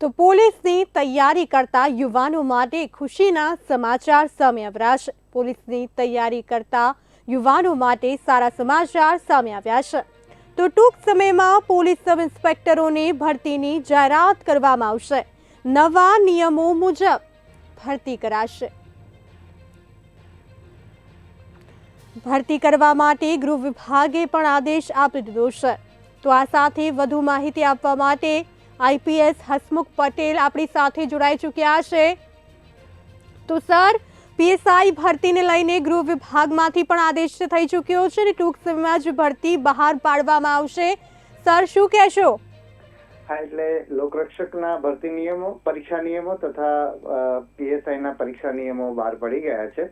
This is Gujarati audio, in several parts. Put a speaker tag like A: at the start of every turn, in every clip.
A: તો પોલીસની તૈયારી કરતા યુવાનો માટે ખુશીના સમાચાર સામે આવ્યા છે. પોલીસની તૈયારી કરતા યુવાનો માટે સારા સમાચાર સામે આવ્યા છે. તો ટૂંક સમયમાં પોલીસ સબ ઇન્સ્પેક્ટરોની ભરતીની જાહેરાત કરવામાં આવશે. નવા નિયમો મુજબ ભરતી કરાશે. ભરતી કરવા માટે ગૃહ વિભાગે પણ આદેશ આપી દીધો છે. તો આ સાથે વધુ માહિતી આપવા માટે આઈપીએસ હસમુખ પટેલ આપણી સાથે જોડાઈ ચૂક્યા છે. તો સર, પીએસઆઈ ભરતીને લઈને ગૃહ વિભાગમાંથી પણ આદેશ થઈ ચૂક્યો છે અને ટૂંક સમયમાં જ ભરતી બહાર પાડવામાં આવશે. સર, શું કહેશો?
B: હા, એટલે લોકરક્ષકના ભરતી નિયમો, પરીક્ષા નિયમો તથા પીએસઆઈ ના પરીક્ષા નિયમો બહાર પડી ગયા છે.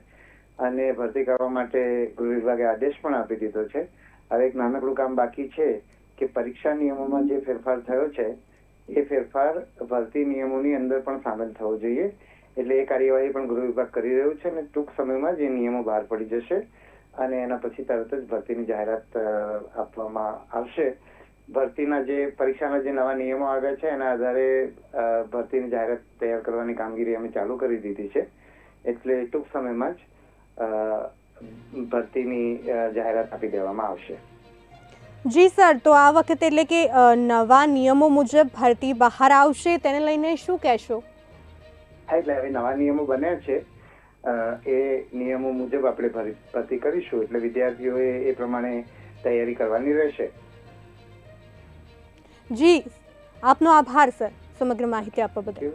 B: અને ભરતી કરવા માટે ગૃહ વિભાગે આદેશ પણ આપી દીધો છે. હવે એક નાનકડું કામ બાકી છે કે પરીક્ષા નિયમોમાં જે ફેરફાર થયો છે એ ફેરફાર ભરતી નિયમોની અંદર પણ સામેલ થવો જોઈએ. એટલે એ કાર્યવાહી પણ ગૃહ વિભાગ કરી રહ્યું છે અને ટૂંક સમયમાં જ એ નિયમો બહાર પડી જશે અને એના પછી તરત જ ભરતીની જાહેરાત આપવામાં આવશે. ભરતીના જે, પરીક્ષાના જે નવા નિયમો આવ્યા છે, એના આધારે ભરતીની જાહેરાત તૈયાર કરવાની કામગીરી અમે ચાલુ કરી દીધી છે. એટલે ટૂંક સમયમાં જ ભરતીની જાહેરાત આપી દેવામાં આવશે.
A: જી સર તો આ વખતે એટલે કે નવા નિયમો મુજબ ભરતી બહાર આવશે તેને લઈને શું કહેશો?
B: એટલે હવે નવા નિયમો બન્યા છે. એ નિયમો મુજબ આપણે ભરી- ભરતી કરીશું. એટલે વિદ્યાર્થીઓએ એ પ્રમાણે તૈયારી કરવાની રહેશે.
A: જી આપનો આભાર સર સમગ્ર માહિતી આપવા બદલ.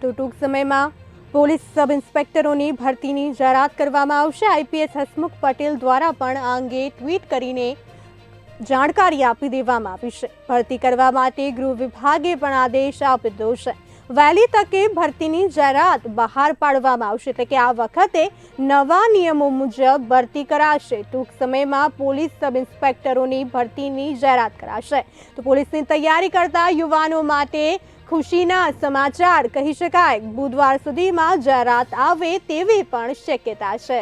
A: તો ટૂંક સમયમાં પોલીસ સબ ઇન્સ્પેક્ટરોની ભરતીની જાહેરાત કરવામાં આવશે. આઈપીએસ હસમુખ પટેલ દ્વારા પણ આ અંગે ટ્વીટ કરીને જાણકારી આપી દેવામાં આવી છે. ભરતી કરવા માટે ગૃહ વિભાગે પણ આદેશ આપી દીધો છે. વહેલી તકે ભરતીની જાહેરાત બહાર પાડવામાં આવશે એટલે કે આ વખતે નવા નિયમો મુજબ ભરતી કરાશે. ટૂંક સમયમાં પોલીસ સબ ઇન્સ્પેક્ટરોની ભરતીની જાહેરાત કરાશે. તો પોલીસની તૈયારી કરતા યુવાનો માટે ખુશીના સમાચાર કહી શકાય. બુધવાર સુધીમાં જાહેરાત આવે તેવી પણ શક્યતા છે.